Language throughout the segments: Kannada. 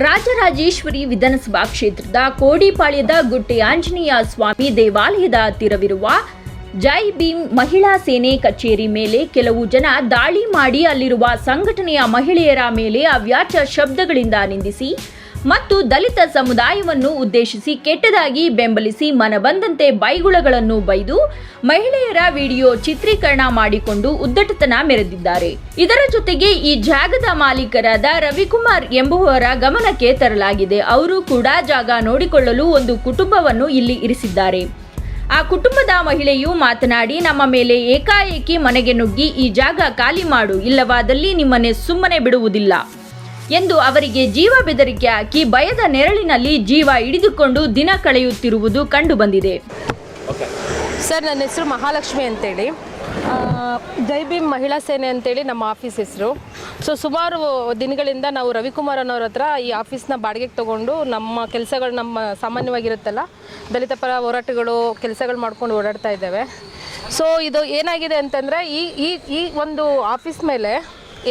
ರಾಜರಾಜೇಶ್ವರಿ ವಿಧಾನಸಭಾ ಕ್ಷೇತ್ರದ ಕೋಡಿಪಾಳ್ಯದ ಗುಟ್ಟೆ ಆಂಜನೇಯ ಸ್ವಾಮಿ ದೇವಾಲಯದ ಹತ್ತಿರವಿರುವ ಜೈ ಭೀಮ್ ಮಹಿಳಾ ಸೇನೆ ಕಚೇರಿ ಮೇಲೆ ಕೆಲವು ಜನ ದಾಳಿ ಮಾಡಿ ಅಲ್ಲಿರುವ ಸಂಘಟನೆಯ ಮಹಿಳೆಯರ ಮೇಲೆ ಅವ್ಯಾಚ ಶಬ್ದಗಳಿಂದ ನಿಂದಿಸಿ ಮತ್ತು ದಲಿತ ಸಮುದಾಯವನ್ನು ಉದ್ದೇಶಿಸಿ ಕೆಟ್ಟದಾಗಿ ಬೆಂಬಲಿಸಿ ಮನಬಂದಂತೆ ಬೈಗುಳಗಳನ್ನು ಬೈದು ಮಹಿಳೆಯರ ವಿಡಿಯೋ ಚಿತ್ರೀಕರಣ ಮಾಡಿಕೊಂಡು ಉದ್ದಟತನ ಮೆರೆದಿದ್ದಾರೆ. ಇದರ ಜೊತೆಗೆ ಈ ಜಾಗದ ಮಾಲೀಕರಾದ ರವಿಕುಮಾರ್ ಎಂಬುವವರ ಗಮನಕ್ಕೆ ತರಲಾಗಿದೆ. ಅವರು ಕೂಡ ಜಾಗ ನೋಡಿಕೊಳ್ಳಲು ಒಂದು ಕುಟುಂಬವನ್ನು ಇಲ್ಲಿ ಇರಿಸಿದ್ದಾರೆ. ಆ ಕುಟುಂಬದ ಮಹಿಳೆಯು ಮಾತನಾಡಿ, ನಮ್ಮ ಮೇಲೆ ಏಕಾಏಕಿ ಮನೆಗೆ ನುಗ್ಗಿ ಈ ಜಾಗ ಖಾಲಿ ಮಾಡು. ಇಲ್ಲವಾದಲ್ಲಿ ನಿಮ್ಮನ್ನೇ ಸುಮ್ಮನೆ ಬಿಡುವುದಿಲ್ಲ. ಎಂದು ಅವರಿಗೆ ಜೀವ ಬೆದರಿಕೆ ಹಾಕಿ ಭಯದ ನೆರಳಿನಲ್ಲಿ ಜೀವ ಹಿಡಿದುಕೊಂಡು ದಿನ ಕಳೆಯುತ್ತಿರುವುದು ಕಂಡುಬಂದಿದೆ. ಸರ್ ನನ್ನ ಹೆಸರು ಮಹಾಲಕ್ಷ್ಮಿ ಅಂತೇಳಿ. ಜೈ ಭೀಮ್ ಮಹಿಳಾ ಸೇನೆ ಅಂತೇಳಿ ನಮ್ಮ ಆಫೀಸ್ ಹೆಸರು. ಸೊ ಸುಮಾರು ದಿನಗಳಿಂದ ನಾವು ರವಿಕುಮಾರ್ ಅನ್ನೋರ ಹತ್ರ ಈ ಆಫೀಸ್ನ ಬಾಡಿಗೆಗೆ ತೊಗೊಂಡು ನಮ್ಮ ಕೆಲಸಗಳು ನಮ್ಮ ಸಾಮಾನ್ಯವಾಗಿರುತ್ತಲ್ಲ ದಲಿತ ಪರ ಹೋರಾಟಗಳು ಕೆಲಸಗಳು ಮಾಡ್ಕೊಂಡು ಓಡಾಡ್ತಾ ಇದ್ದೇವೆ. ಸೊ ಇದು ಏನಾಗಿದೆ ಅಂತಂದರೆ ಈ ಈ ಈ ಒಂದು ಆಫೀಸ್ ಮೇಲೆ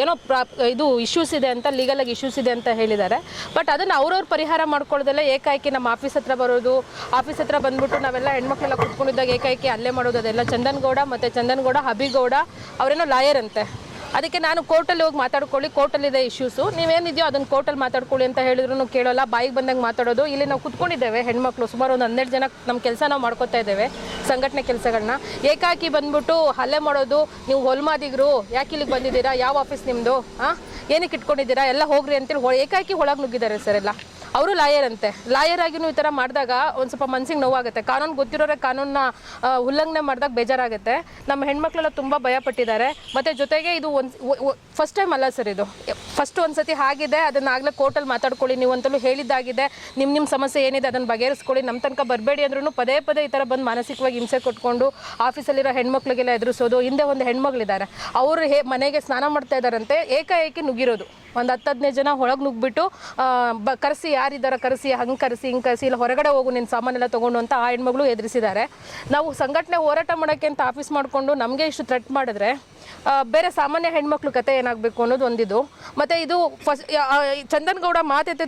ಏನೋ ಪ್ರಾ, ಇದು ಇಶ್ಯೂಸ್ ಇದೆ ಅಂತ ಲೀಗಲಾಗಿ ಇಶ್ಯೂಸ್ ಇದೆ ಅಂತ ಹೇಳಿದ್ದಾರೆ. ಬಟ್ ಅದನ್ನು ಅವ್ರವ್ರು ಪರಿಹಾರ ಮಾಡ್ಕೊಳ್ಳೋದೆಲ್ಲ ಏಕಾಏಕಿ ನಮ್ಮ ಆಫೀಸ್ ಹತ್ರ ಬರೋದು ಆಫೀಸ್ ಹತ್ರ ಬಂದ್ಬಿಟ್ಟು ನಾವೆಲ್ಲ ಹೆಣ್ಮಕ್ಳೆಲ್ಲ ಕುತ್ಕೊಂಡಿದ್ದಾಗ ಏಕಾಏಕಿ ಅಲ್ಲೇ ಮಾಡೋದು, ಅದೆಲ್ಲ ಚಂದನ್ಗೌಡ ಮತ್ತು ಚಂದನ್ಗೌಡ, ಹಬಿಗೌಡ, ಅವರೇನೋ ಲಾಯರ್ ಅಂತೆ. ಅದಕ್ಕೆ ನಾನು ಕೋರ್ಟಲ್ಲಿ ಹೋಗಿ ಮಾತಾಡ್ಕೊಳ್ಳಿ. ಕೋರ್ಟಲ್ಲಿದೆ ಇಶ್ಯೂಸು. ನೀವೇನಿದೆಯೋ ಅದನ್ನು ಕೋರ್ಟಲ್ಲಿ ಮಾತಾಡ್ಕೊಳ್ಳಿ ಅಂತ ಹೇಳಿದ್ರು ಕೇಳೋಲ್ಲ. ಬಾಯಿಗೆ ಬಂದಂಗೆ ಮಾತಾಡೋದು. ಇಲ್ಲಿ ನಾವು ಕುತ್ಕೊಂಡಿದ್ದೇವೆ ಹೆಣ್ಮಕ್ಳು. ಸುಮಾರು ಒಂದು ಹನ್ನೆರಡು ಜನ ನಮ್ಮ ಕೆಲಸ ನಾವು ಮಾಡ್ಕೊತಾ ಇದ್ದೇವೆ. ಸಂಘಟನೆ ಕೆಲಸಗಳನ್ನ ಏಕಾಕಿ ಬಂದ್ಬಿಟ್ಟು ಹಲ್ಲೆ ಮಾಡೋದು. ನೀವು ಹೊಲ್ಮಾದಿಗರು. ಯಾಕೆ ಇಲ್ಲಿಗೆ ಬಂದಿದ್ದೀರಾ? ಯಾವ ಆಫೀಸ್ ನಿಮ್ಮದು ಹಾಂ ಏನಕ್ಕೆ ಇಟ್ಕೊಂಡಿದ್ದೀರಾ? ಎಲ್ಲ ಹೋಗ್ರಿ ಅಂತೇಳಿ ಏಕಾಕಿ ಒಳಗೆ ನುಗ್ಗಿದ್ದಾರೆ ಸರ್ ಎಲ್ಲ. ಅವರು ಲಾಯರ್ ಅಂತೆ. ಲಾಯರ್ ಆಗಿನೂ ಈ ಥರ ಮಾಡಿದಾಗ ಒಂದು ಸ್ವಲ್ಪ ಮನ್ಸಿಗೆ ನೋವಾಗುತ್ತೆ. ಕಾನೂನು ಗೊತ್ತಿರೋರೆ ಕಾನೂನನ್ನ ಉಲ್ಲಂಘನೆ ಮಾಡಿದಾಗ ಬೇಜಾರಾಗುತ್ತೆ. ನಮ್ಮ ಹೆಣ್ಮಕ್ಳೆಲ್ಲ ತುಂಬ ಭಯಪಟ್ಟಿದ್ದಾರೆ. ಮತ್ತು ಜೊತೆಗೆ ಇದು ಒಂದು ಫಸ್ಟ್ ಟೈಮ್ ಅಲ್ಲ ಸರ್ ಇದು. ಫಸ್ಟ್ ಒಂದು ಸತಿ ಆಗಿದೆ ಅದನ್ನ ಆಗಲೇ ಕೋರ್ಟಲ್ಲಿ ಮಾತಾಡ್ಕೊಳ್ಳಿ, ನೀವು ಅಂತಲೂ ಹೇಳಿದ್ದಾಗಿದೆ. ನಿಮ್ಮ ನಿಮ್ಮ ಸಮಸ್ಯೆ ಏನಿದೆ ಅದನ್ನು ಬಗೆಹರಿಸ್ಕೊಳ್ಳಿ. ನಮ್ಮ ತನಕ ಬರಬೇಡಿ ಅಂದ್ರೂ ಪದೇ ಪದೇ ಈ ಥರ ಬಂದು ಮಾನಸಿಕವಾಗಿ ಹಿಂಸೆ ಕೊಟ್ಕೊಂಡು ಆಫೀಸಲ್ಲಿರೋ ಹೆಣ್ಮಕ್ಳಿಗೆಲ್ಲ ಎದುರಿಸೋದು, ಹಿಂದೆ ಒಂದು ಹೆಣ್ಮಕ್ಳಿದ್ದಾರೆ ಅವರು ಹೇ, ಮನೆಗೆ ಸ್ನಾನ ಮಾಡ್ತಾ ಇದ್ದಾರಂತೆ, ಏಕಾಏಕಿ ನುಗ್ಗಿರೋದು. ಒಂದು ಹತ್ತು ಹದಿನೈದು ಜನ ಒಳಗೆ ನುಗ್ಬಿಟ್ಟು ಬ, ಕರೆಸಿ ಯಾರಿದ್ದಾರೆ ಕರೆಸಿ, ಹಂಗೆ ಕರೆಸಿ, ಹಿಂಗೆ ಕರೆಸಿ, ಇಲ್ಲ ಹೊರಗಡೆ ಹೋಗು ನಿನ್ನ ಸಾಮಾನೆಲ್ಲ ತೊಗೊಂಡು ಅಂತ ಆ ಹೆಣ್ಮಗಳು ಎದುರಿಸಿದ್ದಾರೆ. ನಾವು ಸಂಘಟನೆ ಹೋರಾಟ ಮಾಡೋಕ್ಕೆ ಅಂತ ಆಫೀಸ್ ಮಾಡಿಕೊಂಡು ನಮಗೆ ಇಷ್ಟು ಥ್ರೆಟ್ ಮಾಡಿದ್ರೆ ಬೇರೆ ಸಾಮಾನ್ಯ ಹೆಣ್ಮಕ್ಳು ಕತೆ ಏನಾಗಬೇಕು ಅನ್ನೋದು ಒಂದಿದು. ಮತ್ತು ಇದು ಫಸ್ಟ್ ಚಂದನ್ ಗೌಡ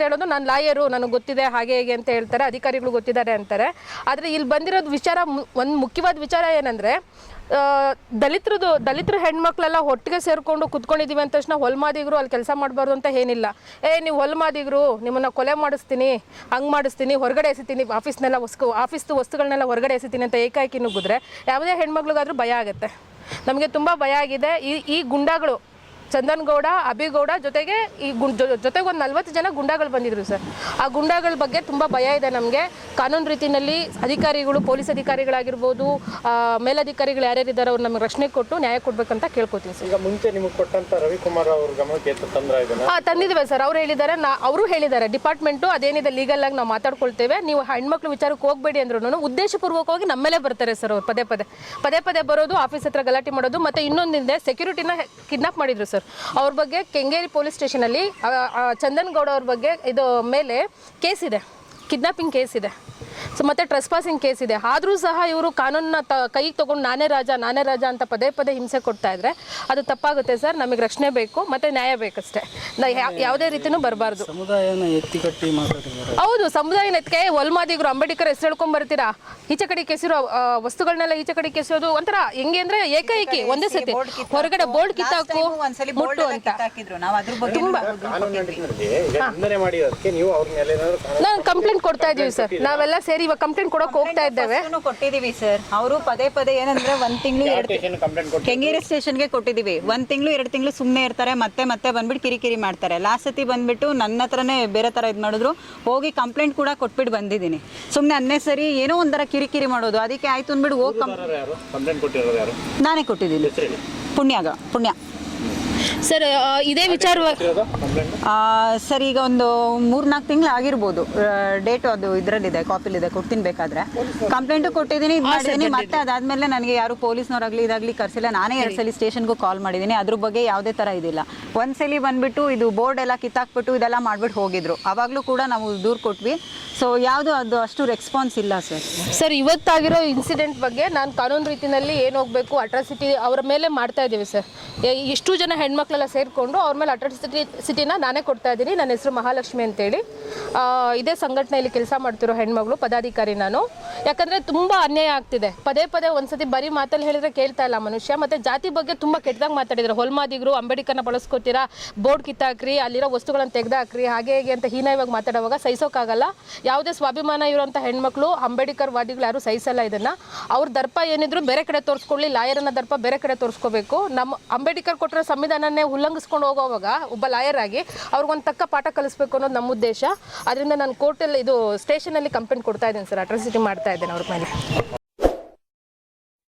ಹೇಳೋದು ನಾನು ಲಾಯರು, ನನಗೆ ಗೊತ್ತಿದೆ ಹಾಗೆ ಹೇಗೆ ಅಂತ ಹೇಳ್ತಾರೆ, ಅಧಿಕಾರಿಗಳು ಗೊತ್ತಿದ್ದಾರೆ ಅಂತಾರೆ. ಆದರೆ ಇಲ್ಲಿ ಬಂದಿರೋದು ವಿಚಾರ ಒಂದು ಮುಖ್ಯವಾದ ವಿಚಾರ ಏನಂದರೆ ದಲಿತರದು, ದಲಿತರ ಹೆಣ್ಮಕ್ಳೆಲ್ಲ ಒಟ್ಟಿಗೆ ಸೇರಿಕೊಂಡು ಕುತ್ಕೊಂಡಿದ್ದೀವಿ ಅಂದ ತಕ್ಷಣ ಹೊಲ್ಮಾದಿಗರು ಅಲ್ಲಿ ಕೆಲಸ ಮಾಡಬಾರ್ದು ಅಂತ ಏನಿಲ್ಲ. ಏ, ನೀವು ಹೊಲ್ಮಾದಿಗರು, ನಿಮ್ಮನ್ನು ಕೊಲೆ ಮಾಡಿಸ್ತೀನಿ, ಹಂಗೆ ಮಾಡಿಸ್ತೀನಿ, ಹೊರಗಡೆ ಎಸಿತೀನಿ, ಆಫೀಸ್ನೆಲ್ಲ ವಸ್ತು ಆಫೀಸ್ದು ವಸ್ತುಗಳನ್ನೆಲ್ಲ ಹೊರಗಡೆ ಎಸಿತೀನಿ ಅಂತ ಏಕಾಏಕಿ ನುಗ್ಗಿದ್ರೆ, ಯಾವುದೇ ಹೆಣ್ಮಕ್ಳಿಗಾದ್ರೂ ಭಯ ಆಗುತ್ತೆ. ನಮಗೆ ತುಂಬ ಭಯ ಆಗಿದೆ. ಈ ಈ ಗುಂಡಾಗಳು ಚಂದನ್ ಗೌಡ ಅಭಿಗೌಡ ಜೊತೆಗೆ ಈ ಜೊತೆಗೆ ಒಂದು ನಲ್ವತ್ತು ಜನ ಗುಂಡಾಗಳು ಬಂದಿದ್ರು ಸರ್. ಆ ಗುಂಡಾಗಳ ಬಗ್ಗೆ ತುಂಬ ಭಯ ಇದೆ ನಮಗೆ. ಕಾನೂನು ರೀತಿಯಲ್ಲಿ ಅಧಿಕಾರಿಗಳು ಪೊಲೀಸ್ ಅಧಿಕಾರಿಗಳಾಗಿರ್ಬೋದು ಮೇಲಧಿಕಾರಿಗಳು ಯಾರ್ಯಾರಿದ್ದಾರೆ ಅವ್ರು ನಮಗೆ ರಕ್ಷಣೆ ಕೊಟ್ಟು ನ್ಯಾಯ ಕೊಡ್ಬೇಕಂತ ಕೇಳ್ಕೊತೀನಿ ಸರ್. ಈಗ ಮುಂಚೆ ನಿಮಗೆ ಕೊಟ್ಟಂತ ರವಿಕುಮಾರ್ ಅವ್ರ ಗಮನಕ್ಕೆ ಹಾಂ ತಂದಿದ್ದೇವೆ ಸರ್. ಅವ್ರು ಹೇಳಿದ್ದಾರೆ ನಾ ಅವರು ಹೇಳಿದ್ದಾರೆ ಡಿಪಾರ್ಟ್ಮೆಂಟು ಅದೇನಿದೆ ಲೀಗಲ್ ಆಗಿ ನಾವು ಮಾತಾಡ್ಕೊಳ್ತೇವೆ ನೀವು ಹೆಣ್ಮಕ್ಳು ವಿಚಾರಕ್ಕೆ ಹೋಗಬೇಡಿ ಅಂದ್ರೂ ಉದ್ದೇಶಪೂರ್ವಕವಾಗಿ ನಮ್ಮ ಮೇಲೆ ಬರ್ತಾರೆ ಸರ್ ಅವ್ರು ಪದೇ ಪದೇ. ಪದೇ ಪದೇ ಬರೋದು ಆಫೀಸ್ ಹತ್ರ ಗಲಾಟೆ ಮಾಡೋದು ಮತ್ತೆ ಇನ್ನೊಂದಿದೆ ಸೆಕ್ಯೂರಿಟಿನ ಕಿಡ್ನಾಪ್ ಮಾಡಿದ್ರು ಸರ್. ಅವ್ರ ಬಗ್ಗೆ ಕೆಂಗೇರಿ ಪೊಲೀಸ್ ಸ್ಟೇಷನಲ್ಲಿ ಚಂದನ್ ಗೌಡ ಅವ್ರ ಬಗ್ಗೆ ಇದು ಮೇಲೆ ಕೇಸ್ ಇದೆ. ಕಿಡ್ನಾಪಿಂಗ್ ಕೇಸ್ ಇದೆ. ಸೊ ಮತ್ತೆ ಟ್ರೆಸ್ ಪಾಸಿಂಗ್ ಕೇಸ್ ಇದೆ. ಆದರೂ ಸಹ ಇವರು ಕಾನೂನನ್ನ ತ ಕೈಗೆ ತೊಗೊಂಡು ನಾನೇ ರಾಜ ನಾನೇ ರಾಜ ಅಂತ ಪದೇ ಪದೇ ಹಿಂಸೆ ಕೊಡ್ತಾ ಇದ್ರೆ ಅದು ತಪ್ಪಾಗುತ್ತೆ ಸರ್. ನಮಗೆ ರಕ್ಷಣೆ ಬೇಕು ಮತ್ತೆ ನ್ಯಾಯ ಬೇಕಷ್ಟೇ. ಯಾವುದೇ ರೀತಿನೂ ಬರಬಾರ್ದು. ಸಮುದಾಯನ ಎತ್ತಿಕಟ್ಟಿ ಹೌದು ಸಮುದಾಯ ನೆತ್ಕೆ ಒಲ್ಮಾದಿಗರು ಅಂಬೇಡ್ಕರ್ ಹೆಸರು ಹೇಳ್ಕೊಂಡ್ ಬರ್ತೀರಾ? ಈಚೆ ಕಡೆ ಕೆಸಿರೋ ವಸ್ತುಗಳನ್ನೆಲ್ಲ ಈಚೆ ಕಡೆ ಕೆಸೋದು ಒಂಥರ ಹೆಂಗೆ ಅಂದ್ರೆ ಏಕೈಕಿ ಒಂದೇ ಸತಿ. ಹೊರಗಡೆ ಬೋರ್ಡ್ ಕಿತ್ತಾಕು ಮುಟ್ಟು ಅಂತ. ಏನಾದ್ರು ಕಂಪ್ಲೇಂಟ್ ಕೊಡ್ತಾ ಇದೀವಿ ಸರ್ ನಾವೆಲ್ಲ ಸೇರಿ ಇವಾಗ ಕಂಪ್ಲೇಂಟ್ ಕೊಡೋಕೆ ಹೋಗ್ತಾ ಇದ್ದೇವೆ. ಕೊಟ್ಟಿದೀವಿ ಸರ್. ಅವರು ಪದೇ ಪದೇ ಏನಂದ್ರೆ ಒಂದ್ ತಿಂಗಳು ಎರಡು ಸ್ಟೇಷನ್ ಕಂಪ್ಲೇಂಟ್ ಕೊಟ್ಟು ಕೆಂಗೇರಿ ಸ್ಟೇಷನ್ಗೆ ಕೊಟ್ಟಿದೀವಿ ಒಂದ್ ತಿಂಗಳು ಎರಡು ತಿಂಗಳು ಸುಮ್ಮನೆ ಇರ್ತಾರೆ ಮತ್ತೆ ಮತ್ತೆ ಬಂದ್ಬಿಟ್ಟು ಕಿರಿಕಿರಿ ಮಾಡ್ತಾರೆ. ಲಾಸ್ಟ್ ಸತಿ ಬಂದ್ಬಿಟ್ಟು ನನ್ನ ಹತ್ರನೇ ಬೇರೆ ತರ ಇದು ಮಾಡಿದ್ರು. ಹೋಗಿ ಕಂಪ್ಲೇಂಟ್ ಕೂಡ ಕೊಟ್ಬಿಟ್ಟು ಬಂದಿದ್ದೀನಿ. ಸುಮ್ಮನೆ ಅನ್ನೇ ಸರಿ ಏನೋ ಒಂಥರ ಕಿರಿಕಿರಿ ಮಾಡೋದು. ಅದಕ್ಕೆ ಆಯ್ತು ಅಂದ್ಬಿಟ್ಟು ಹೋಗಿ ಕಂಪ್ಲೇಂಟ್ ಕೊಟ್ಟಿರೋರು ಯಾರು? ನಾನೇ ಕೊಟ್ಟಿದ್ದೀನಿ. ಪುಣ್ಯಾಗ ಪುಣ್ಯ. ಸರ್ ಇದೇ ವಿಚಾರವಾಗಿ ಆ, ಸರ್ ಈಗ ಒಂದು ಮೂರ್ನಾಲ್ಕು ತಿಂಗಳು ಆಗಿರ್ಬೋದು. ಡೇಟ್ ಅದು ಇದರಲ್ಲಿದೆ ಕಾಪಿಲಿದೆ ಕೊಡ್ತೀನಿ ಬೇಕಾದ್ರೆ. ಕಂಪ್ಲೇಂಟು ಕೊಟ್ಟಿದ್ದೀನಿ ಇದು ಮಾಡಿದ್ದೀನಿ ಮತ್ತೆ ಅದಾದ್ಮೇಲೆ ನನಗೆ ಯಾರು ಪೊಲೀಸ್ನವರಾಗಲಿ ಇದಾಗಲಿ ಕರೆಸಿಲ್ಲ. ನಾನೇ ಎರಡು ಸಲ ಸ್ಟೇಷನ್ಗೂ ಕಾಲ್ ಮಾಡಿದ್ದೀನಿ. ಅದ್ರ ಬಗ್ಗೆ ಯಾವುದೇ ಥರ ಇದಿಲ್ಲ. ಒಂದ್ಸಲಿ ಬಂದ್ಬಿಟ್ಟು ಇದು ಬೋರ್ಡ್ ಎಲ್ಲ ಕಿತ್ತಾಕ್ಬಿಟ್ಟು ಇದೆಲ್ಲ ಮಾಡ್ಬಿಟ್ಟು ಹೋಗಿದ್ರು. ಅವಾಗಲೂ ಕೂಡ ನಾವು ದೂರು ಕೊಟ್ವಿ. ಸೊ ಯಾವುದು ಅದು ಅಷ್ಟು ರೆಸ್ಪಾನ್ಸ್ ಇಲ್ಲ ಸರ್. ಸರ್ ಇವತ್ತಾಗಿರೋ ಇನ್ಸಿಡೆಂಟ್ ಬಗ್ಗೆ ನಾನು ಕಾನೂನು ರೀತಿಯಲ್ಲಿ ಏನು ಹೋಗಬೇಕು ಅಟ್ರಾಸಿಟಿ ಅವರ ಮೇಲೆ ಮಾಡ್ತಾ ಇದ್ದೀವಿ ಸರ್. ಎಷ್ಟು ಜನ ಹೆಣ್ಮಕ್ಳು ಹೆಣ್ಮಕ್ಳೆಲ್ಲ ಸೇರಿಕೊಂಡು ಅವ್ರ ಮೇಲೆ ಅಟ್ರಾಸಿಟಿ ಸಿಟಿನ ನಾನೇ ಕೊಡ್ತಾ ಇದ್ದೀನಿ. ನನ್ನ ಹೆಸರು ಮಹಾಲಕ್ಷ್ಮಿ ಅಂತೇಳಿ. ಇದೇ ಸಂಘಟನೆಯಲ್ಲಿ ಕೆಲಸ ಮಾಡ್ತಿರೋ ಹೆಣ್ಮಗಳು, ಪದಾಧಿಕಾರಿ ನಾನು. ಯಾಕಂದರೆ ತುಂಬ ಅನ್ಯಾಯ ಆಗ್ತಿದೆ. ಪದೇ ಪದೇ ಒಂದ್ಸತಿ ಬರೀ ಮಾತಲ್ಲಿ ಹೇಳಿದ್ರೆ ಕೇಳ್ತಾ ಇಲ್ಲ ಮನುಷ್ಯ. ಮತ್ತು ಜಾತಿ ಬಗ್ಗೆ ತುಂಬ ಕೆಟ್ಟದಾಗ ಮಾತಾಡಿದ್ರು. ಹೊಲ್ಮಾದಿಗರು, ಅಂಬೇಡ್ಕರ್ನ ಬಳಸ್ಕೊತೀರಾ? ಬೋರ್ಡ್ ಕಿತ್ತಾಕ್ರಿ, ಅಲ್ಲಿರೋ ವಸ್ತುಗಳನ್ನು ತೆಗೆದಾಕ್ರಿ, ಹಾಗೆ ಹೇಗೆ ಅಂತ ಹೀನಾಯವಾಗಿ ಮಾತಾಡುವಾಗ ಸಹಿಸೋಕ್ಕಾಗಲ್ಲ ಯಾವುದೇ ಸ್ವಾಭಿಮಾನ ಇರುವಂಥ ಹೆಣ್ಮಕ್ಳು, ಅಂಬೇಡ್ಕರ್ ವಾದಿಗಳು ಯಾರು ಸಹಿಸಲ್ಲ ಇದನ್ನು. ಅವ್ರ ದರ್ಪ ಏನಿದ್ರು ಬೇರೆ ಕಡೆ ತೋರಿಸ್ಕೊಳ್ಳಿ. ಲಾಯರನ್ನ ದರ್ಪ ಬೇರೆ ಕಡೆ ತೋರಿಸ್ಕೋಬೇಕು. ನಮ್ಮ ಅಂಬೇಡ್ಕರ್ ಕೊಟ್ಟಿರೋ ಸಂವಿಧಾನನೇ ಉಲ್ಲಂಘಿಸ್ಕೊಂಡು ಹೋಗೋವಾಗ ಒಬ್ಬ ಲಾಯರ್ ಆಗಿ ಅವ್ರಿಗೊಂದು ತಕ್ಕ ಪಾಠ ಕಲಿಸ್ಬೇಕು ಅನ್ನೋದು ನಮ್ಮ ಉದ್ದೇಶ. ಅದರಿಂದ ನಾನು ಕೋರ್ಟಲ್ಲಿ ಇದು ಸ್ಟೇಷನಲ್ಲಿ ಕಂಪ್ಲೇಂಟ್ ಕೊಡ್ತಾ ಇದ್ದೀನಿ ಸರ್ ಅಟ್ರಾಸಿಟಿ ಮಾಡ್ತಾ ಇದ್ದೇನೆ ಅವ್ರ ಮೇಲೆ.